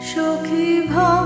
সখী ভাই